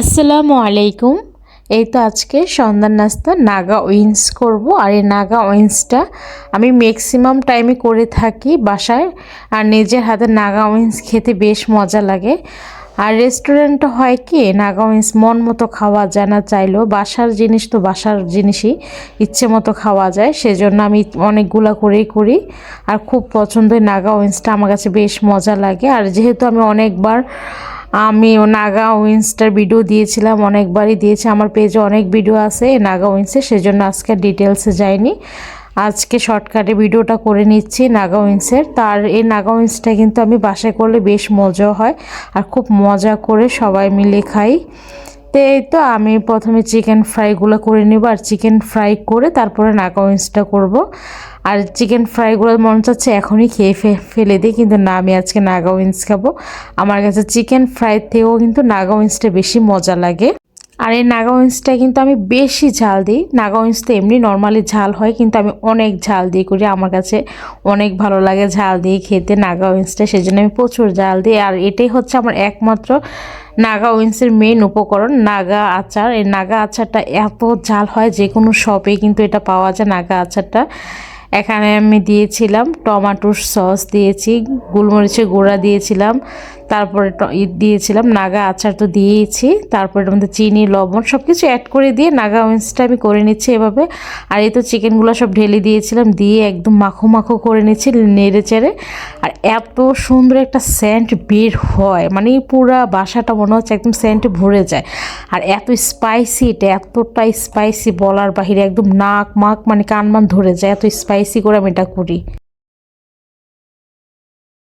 আসসালামু আলাইকুম। এই তো আজকে সন্ধ্যার নাস্তা, নাগা উইন্স করব। আর এই নাগা উইন্সটা আমি ম্যাক্সিমাম টাইমে করে থাকি বাসায়। আর নিজের হাতে নাগা উইন্স খেতে বেশ মজা লাগে। আর রেস্টুরেন্টে হয় কি, নাগা উইন্স মন মতো খাওয়া যায় না চাইলেও। বাসার জিনিস তো বাসার জিনিসই ইচ্ছে মতো খাওয়া যায়। সেজন্য আমি অনেকগুলা করেই করি। আর খুব পছন্দ হয় নাগা উইন্সটা আমার কাছে বেশ মজা লাগে। আর যেহেতু আমি অনেকবার আমি নাগা উইন্সটার ভিডিও দিয়েছিলাম, অনেকবারই দিয়েছি। আমার পেজে অনেক ভিডিও আছে নাগা উইন্সের সেজন্য আজকে ডিটেলসে যাইনি। আজকে শর্টকাটে ভিডিওটা করে নিচ্ছি নাগা উইন্সের তার এই নাগা উইন্সটা কিন্তু আমি বাসায় করলে বেশ মজা হয়, আর খুব মজা করে সবাই মিলে খাই। তো এই তো আমি প্রথমে চিকেন ফ্রাইগুলো করে নেব আর চিকেন ফ্রাই করে তারপরে নাগা উইন্সটা করব। আর চিকেন ফ্রাইগুলো মনে চাচ্ছে এখনই খেয়ে ফেলে দিই, কিন্তু না, আমি আজকে নাগা উইন্স খাব। আমার কাছে চিকেন ফ্রাই থেকেও কিন্তু নাগা উইন্সটা বেশি মজা লাগে। আর এই নাগা উইন্সটা কিন্তু আমি বেশি ঝাল দিই। নাগা উইন্স তো এমনি নর্মালি ঝাল হয়, কিন্তু আমি অনেক ঝাল দিয়ে করি। আমার কাছে অনেক ভালো লাগে ঝাল দিয়ে খেতে নাগা উইন্সটা সেই জন্য আমি প্রচুর ঝাল দিই। আর এটাই হচ্ছে আমার একমাত্র নাগা উইন্সের মেন উপকরণ নাগা আচার। এই নাগা আচারটা এত ঝাল হয় যে কোনো শপে কিন্তু এটা পাওয়া যায় নাগা আচারটা। এখানে আমি দিয়েছিলাম টমাটোর সস দিয়েছি, গোলমরিচের গুঁড়া দিয়েছিলাম তারপরে দিয়েছিলাম, নাগা আচার তো দিয়েছি তারপরে মধ্যে চিনি, লবণ সব কিছু অ্যাড করে দিয়ে নাগা উইন্সটা আমি করে নিচ্ছি এভাবে। আর এই তো চিকেনগুলো সব ঢেলে দিয়েছিলাম, দিয়ে একদম মাখো মাখো করে নিচ্ছি নেড়ে চেড়ে। আর এত সুন্দর একটা সেন্ট বের হয় মানে পুরা বাসাটা মনে হচ্ছে একদম সেন্টে ভরে যায়। আর এত স্পাইসি এটা এতটা স্পাইসি বলার বাহিরে একদম নাক মাক মানে কান মান ধরে যায়, এত স্পাইসি করে আমি এটা করি।